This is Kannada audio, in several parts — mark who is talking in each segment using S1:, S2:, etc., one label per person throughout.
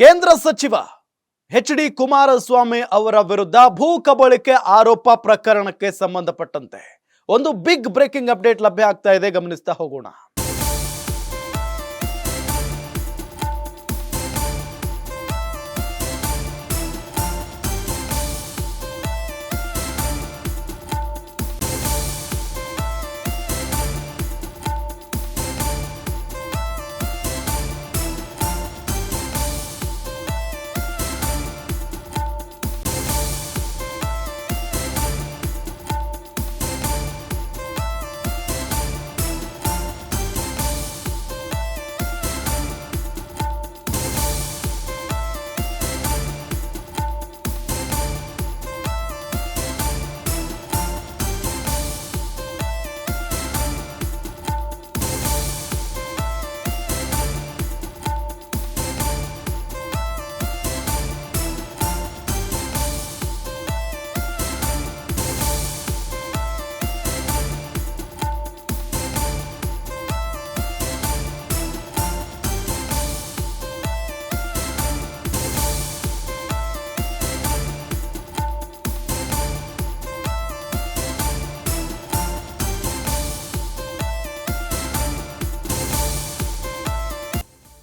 S1: ಕೇಂದ್ರ ಸಚಿವ ಎಚ್ ಡಿ ಕುಮಾರಸ್ವಾಮಿ ಅವರ ವಿರುದ್ಧ ಭೂ ಕಬಳಿಕೆ ಆರೋಪ ಪ್ರಕರಣಕ್ಕೆ ಸಂಬಂಧಪಟ್ಟಂತೆ ಒಂದು ಬಿಗ್ ಬ್ರೇಕಿಂಗ್ ಅಪ್ಡೇಟ್ ಲಭ್ಯ ಆಗ್ತಾ ಇದೆ. ಗಮನಿಸ್ತಾ ಹೋಗೋಣ.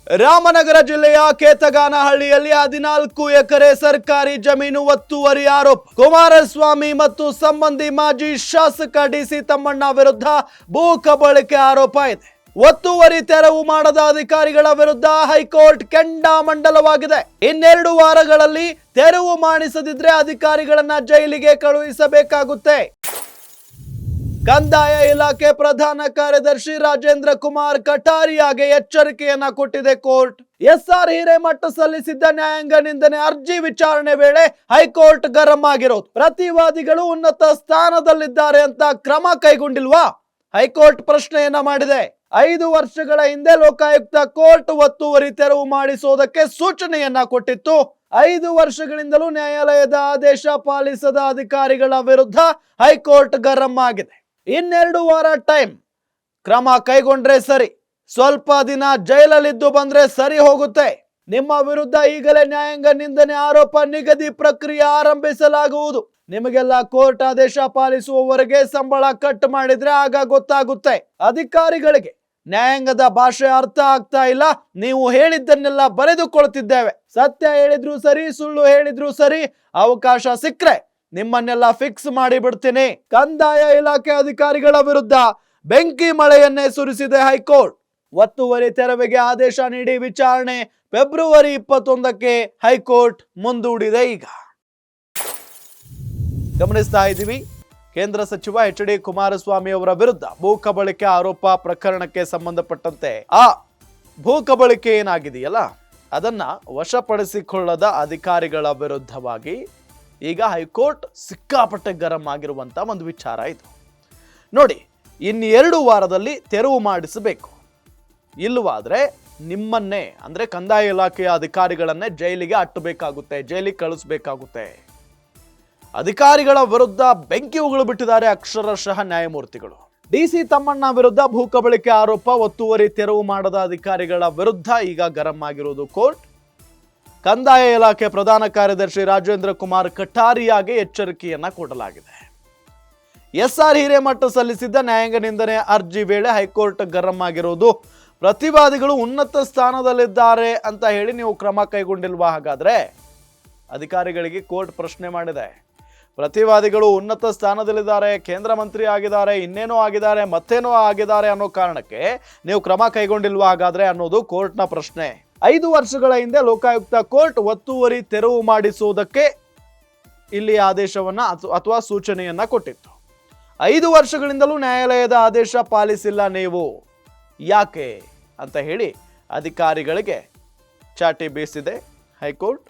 S1: ರಾಮನಗರ ಜಿಲ್ಲೆಯ ಕೇತಗಾನಹಳ್ಳಿಯಲ್ಲಿ ಹದಿನಾಲ್ಕು ಎಕರೆ ಸರ್ಕಾರಿ ಜಮೀನು ಒತ್ತುವರಿ ಆರೋಪ. ಕುಮಾರಸ್ವಾಮಿ ಮತ್ತು ಸಂಬಂಧಿ ಮಾಜಿ ಶಾಸಕ ಡಿಸಿ ತಮ್ಮಣ್ಣ ವಿರುದ್ಧ ಭೂ ಕಬಳಿಕೆ ಆರೋಪ ಇದೆ. ಒತ್ತುವರಿ ತೆರವು ಮಾಡದ ಅಧಿಕಾರಿಗಳ ವಿರುದ್ಧ ಹೈಕೋರ್ಟ್ ಕೆಂಡಾಮಂಡಲವಾಗಿದೆ ಇನ್ನೆರಡು ವಾರಗಳಲ್ಲಿ ತೆರವು ಮಾಡಿಸದಿದ್ರೆ ಅಧಿಕಾರಿಗಳನ್ನ ಜೈಲಿಗೆ ಕಳುಹಿಸಬೇಕಾಗುತ್ತೆ. ಕಂದಾಯ ಇಲಾಖೆ ಪ್ರಧಾನ ಕಾರ್ಯದರ್ಶಿ ರಾಜೇಂದ್ರ ಕುಮಾರ್ ಕಟಾರಿಯಾಗೆ ಎಚ್ಚರಿಕೆಯನ್ನ ಕೊಟ್ಟಿದೆ ಕೋರ್ಟ್. ಎಸ್ಆರ್ ಹಿರೇಮಠ ಸಲ್ಲಿಸಿದ್ದ ನ್ಯಾಯಾಂಗ ನಿಂದನೆ ಅರ್ಜಿ ವಿಚಾರಣೆ ವೇಳೆ ಹೈಕೋರ್ಟ್ ಗರಂ ಆಗಿರೋದು. ಪ್ರತಿವಾದಿಗಳು ಉನ್ನತ ಸ್ಥಾನದಲ್ಲಿದ್ದಾರೆ ಅಂತ ಕ್ರಮ ಕೈಗೊಂಡಿಲ್ವಾ? ಹೈಕೋರ್ಟ್ ಪ್ರಶ್ನೆಯನ್ನ ಮಾಡಿದೆ. ಐದು ವರ್ಷಗಳ ಹಿಂದೆ ಲೋಕಾಯುಕ್ತ ಕೋರ್ಟ್ ಒತ್ತುವರಿ ತೆರವು ಮಾಡಿಸುವುದಕ್ಕೆ ಸೂಚನೆಯನ್ನ ಕೊಟ್ಟಿತ್ತು. ಐದು ವರ್ಷಗಳಿಂದಲೂ ನ್ಯಾಯಾಲಯದ ಆದೇಶ ಪಾಲಿಸದ ಅಧಿಕಾರಿಗಳ ವಿರುದ್ಧ ಹೈಕೋರ್ಟ್ ಗರಂ ಆಗಿದೆ. ಇನ್ನೆರಡು ವಾರ ಟೈಮ್. ಕ್ರಮ ಕೈಗೊಂಡ್ರೆ ಸರಿ. ಸ್ವಲ್ಪ ದಿನ ಜೈಲಲ್ಲಿದ್ದು ಬಂದ್ರೆ ಸರಿ ಹೋಗುತ್ತೆ. ನಿಮ್ಮ ವಿರುದ್ಧ ಈಗಲೇ ನ್ಯಾಯಾಂಗ ನಿಂದನೆ ಆರೋಪ ನಿಗದಿ ಪ್ರಕ್ರಿಯೆ ಆರಂಭಿಸಲಾಗುವುದು. ನಿಮಗೆಲ್ಲ ಕೋರ್ಟ್ ಆದೇಶ ಪಾಲಿಸುವವರೆಗೆ ಸಂಬಳ ಕಟ್ ಮಾಡಿದ್ರೆ ಆಗ ಗೊತ್ತಾಗುತ್ತೆ. ಅಧಿಕಾರಿಗಳಿಗೆ ನ್ಯಾಯಾಂಗದ ಭಾಷೆ ಅರ್ಥ ಆಗ್ತಾ ಇಲ್ಲ. ನೀವು ಹೇಳಿದ್ದನ್ನೆಲ್ಲ ಬರೆದುಕೊಳ್ತಿದ್ದೇವೆ. ಸತ್ಯ ಹೇಳಿದ್ರು ಸರಿ, ಸುಳ್ಳು ಹೇಳಿದ್ರು ಸರಿ, ಅವಕಾಶ ಸಿಕ್ರೆ ನಿಮ್ಮನ್ನೆಲ್ಲ ಫಿಕ್ಸ್ ಮಾಡಿ ಬಿಡ್ತೀನಿ. ಕಂದಾಯ ಇಲಾಖೆ ಅಧಿಕಾರಿಗಳ ವಿರುದ್ಧ ಬೆಂಕಿ ಮಳೆಯನ್ನೇ ಸುರಿಸಿದೆ ಹೈಕೋರ್ಟ್. ಒತ್ತುವರಿ ತೆರವಿಗೆ ಆದೇಶ ನೀಡಿ ವಿಚಾರಣೆ ಫೆಬ್ರವರಿ ಇಪ್ಪತ್ತೊಂದಕ್ಕೆ ಹೈಕೋರ್ಟ್ ಮುಂದೂಡಿದೆ ಈಗ. ಗಮನಿಸ್ತಾ ಇದ್ದೀವಿ. ಕೇಂದ್ರ ಸಚಿವ ಎಚ್ ಡಿ ಕುಮಾರಸ್ವಾಮಿ ಅವರ ವಿರುದ್ಧ ಭೂ ಕಬಳಿಕೆ ಆರೋಪ ಪ್ರಕರಣಕ್ಕೆ ಸಂಬಂಧಪಟ್ಟಂತೆ. ಆ ಭೂ ಕಬಳಿಕೆ ಏನಾಗಿದೆಯಲ್ಲ, ಅದನ್ನ ವಶಪಡಿಸಿಕೊಳ್ಳದ ಅಧಿಕಾರಿಗಳ ವಿರುದ್ಧವಾಗಿ ಈಗ ಹೈಕೋರ್ಟ್ ಸಿಕ್ಕಾಪಟ್ಟೆ ಗರಂ ಆಗಿರುವಂಥ ಒಂದು ವಿಚಾರ ಇದು. ನೋಡಿ ಇನ್ನೆರಡು ವಾರದಲ್ಲಿ ತೆರವು ಮಾಡಿಸಬೇಕು. ಇಲ್ಲವಾದ್ರೆ ನಿಮ್ಮನ್ನೇ, ಅಂದ್ರೆ ಕಂದಾಯ ಇಲಾಖೆಯ ಅಧಿಕಾರಿಗಳನ್ನೇ ಜೈಲಿಗೆ ಅಟ್ಟಬೇಕಾಗುತ್ತೆ, ಜೈಲಿಗೆ ಕಳಿಸ್ಬೇಕಾಗುತ್ತೆ. ಅಧಿಕಾರಿಗಳ ವಿರುದ್ಧ ಬೆಂಕಿ ಉಗುಳು ಬಿಟ್ಟಿದ್ದಾರೆ ಅಕ್ಷರಶಃ ನ್ಯಾಯಮೂರ್ತಿಗಳು. ಡಿಸಿ ತಮ್ಮಣ್ಣ ವಿರುದ್ಧ ಭೂಕಬಳಿಕೆ ಆರೋಪ ಒತ್ತುವರಿ ತೆರವು ಮಾಡದ ಅಧಿಕಾರಿಗಳ ವಿರುದ್ಧ ಈಗ ಗರಂ ಆಗಿರುವುದು ಕೋರ್ಟ್. ಕಂದಾಯ ಇಲಾಖೆ ಪ್ರಧಾನ ಕಾರ್ಯದರ್ಶಿ ರಾಜೇಂದ್ರ ಕುಮಾರ್ ಕಠಾರಿಯಾಗಿ ಎಚ್ಚರಿಕೆಯನ್ನ ಕೊಡಲಾಗಿದೆ. ಎಸ್ಆರ್ ಹಿರೇಮಠ ಸಲ್ಲಿಸಿದ್ದ ನ್ಯಾಯಾಂಗ ನಿಂದನೆ ಅರ್ಜಿ ವೇಳೆ ಹೈಕೋರ್ಟ್ ಗರಂ ಆಗಿರುವುದು ಪ್ರತಿವಾದಿಗಳು ಉನ್ನತ ಸ್ಥಾನದಲ್ಲಿದ್ದಾರೆ ಅಂತ ಹೇಳಿ ನೀವು ಕ್ರಮ ಕೈಗೊಂಡಿಲ್ವಾ ಹಾಗಾದ್ರೆ? ಅಧಿಕಾರಿಗಳಿಗೆ ಕೋರ್ಟ್ ಪ್ರಶ್ನೆ ಮಾಡಿದೆ. ಪ್ರತಿವಾದಿಗಳು ಉನ್ನತ ಸ್ಥಾನದಲ್ಲಿದ್ದಾರೆ, ಕೇಂದ್ರ ಮಂತ್ರಿ ಆಗಿದ್ದಾರೆ, ಇನ್ನೇನೋ ಆಗಿದ್ದಾರೆ, ಮತ್ತೇನೋ ಆಗಿದ್ದಾರೆ ಅನ್ನೋ ಕಾರಣಕ್ಕೆ ನೀವು ಕ್ರಮ ಕೈಗೊಂಡಿಲ್ವಾ ಹಾಗಾದ್ರೆ ಅನ್ನೋದು ಕೋರ್ಟ್ನ ಪ್ರಶ್ನೆ. ಐದು ವರ್ಷಗಳ ಹಿಂದೆ ಲೋಕಾಯುಕ್ತ ಕೋರ್ಟ್ ಒತ್ತುವರಿ ತೆರವು ಮಾಡಿಸುವುದಕ್ಕೆ ಇಲ್ಲಿ ಆದೇಶವನ್ನ ಅಥ್- ಅಥವಾ ಸೂಚನೆಯನ್ನ ಕೊಟ್ಟಿತ್ತು. ಐದು ವರ್ಷಗಳಿಂದಲೂ ನ್ಯಾಯಾಲಯದ ಆದೇಶ ಪಾಲಿಸಿಲ್ಲ ನೀವು. ಯಾಕೆ? ಅಂತ ಹೇಳಿ ಅಧಿಕಾರಿಗಳಿಗೆ ಚಾಟಿ ಬೀಸಿದೆ ಹೈಕೋರ್ಟ್.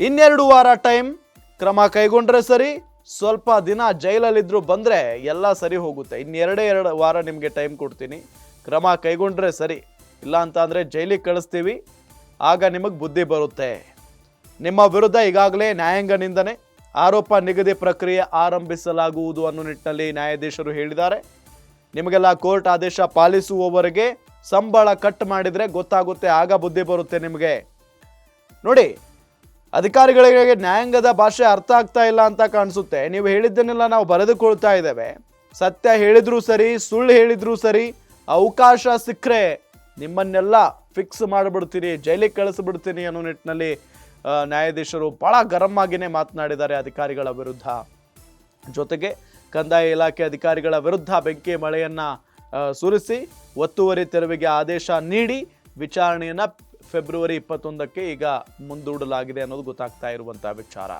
S1: ಇನ್ನೆರಡು ವಾರ ಟೈಮ್ ಕ್ರಮ ಕೈಗೊಂಡ್ರೆ ಸರಿ, ಸ್ವಲ್ಪ ದಿನ ಜೈಲಲ್ಲಿದ್ದರೂ ಬಂದರೆ ಎಲ್ಲ ಸರಿ ಹೋಗುತ್ತೆ. ಇನ್ನೆರಡೇ ಎರಡು ವಾರ ನಿಮಗೆ ಟೈಮ್ ಕೊಡ್ತೀನಿ. ಕ್ರಮ ಕೈಗೊಂಡ್ರೆ ಸರಿ. ಇಲ್ಲ ಅಂತ ಅಂದರೆ ಜೈಲಿಗೆ ಕಳಿಸ್ತೀವಿ. ಆಗ ನಿಮಗೆ ಬುದ್ಧಿ ಬರುತ್ತೆ. ನಿಮ್ಮ ವಿರುದ್ಧ ಈಗಾಗಲೇ ನ್ಯಾಯಾಂಗ ನಿಂದನೆ ಆರೋಪ ನಿಗದಿ ಪ್ರಕ್ರಿಯೆ ಆರಂಭಿಸಲಾಗುವುದು ಅನ್ನೋ ನಿಟ್ಟಿನಲ್ಲಿ ನ್ಯಾಯಾಧೀಶರು ಹೇಳಿದ್ದಾರೆ. ನಿಮಗೆಲ್ಲ ಕೋರ್ಟ್ ಆದೇಶ ಪಾಲಿಸುವವರೆಗೆ ಸಂಬಳ ಕಟ್ ಮಾಡಿದರೆ ಗೊತ್ತಾಗುತ್ತೆ, ಆಗ ಬುದ್ಧಿ ಬರುತ್ತೆ ನಿಮಗೆ. ನೋಡಿ, ಅಧಿಕಾರಿಗಳಿಗೆ ನ್ಯಾಯಾಂಗದ ಭಾಷೆ ಅರ್ಥ ಆಗ್ತಾ ಇಲ್ಲ ಅಂತ ಕಾಣಿಸುತ್ತೆ. ನೀವು ಹೇಳಿದ್ದನ್ನೆಲ್ಲ ನಾವು ಬರೆದುಕೊಳ್ತಾ ಇದ್ದೇವೆ. ಸತ್ಯ ಹೇಳಿದರೂ ಸರಿ, ಸುಳ್ಳು ಹೇಳಿದರೂ ಸರಿ, ಅವಕಾಶ ಸಿಕ್ಕರೆ ನಿಮ್ಮನ್ನೆಲ್ಲ ಫಿಕ್ಸ್ ಮಾಡಿಬಿಡ್ತೀನಿ, ಜೈಲಿಗೆ ಕಳಿಸ್ಬಿಡ್ತೀನಿ ಅನ್ನೋ ನಿಟ್ಟಿನಲ್ಲಿ ನ್ಯಾಯಾಧೀಶರು ಭಾಳ ಗರಂ ಆಗಿನೇ ಮಾತನಾಡಿದ್ದಾರೆ ಅಧಿಕಾರಿಗಳ ವಿರುದ್ಧ. ಜೊತೆಗೆ ಕಂದಾಯ ಇಲಾಖೆ ಅಧಿಕಾರಿಗಳ ವಿರುದ್ಧ ಬೆಂಕಿ ಮಳೆಯನ್ನು ಸುರಿಸಿ ಒತ್ತುವರಿ ತೆರವಿಗೆ ಆದೇಶ ನೀಡಿ ವಿಚಾರಣೆಯನ್ನು ಫೆಬ್ರವರಿ ಇಪ್ಪತ್ತೊಂದಕ್ಕೆ ಈಗ ಮುಂದೂಡಲಾಗಿದೆ ಅನ್ನೋದು ಗೊತ್ತಾಗ್ತಾ ಇರುವಂಥ ವಿಚಾರ.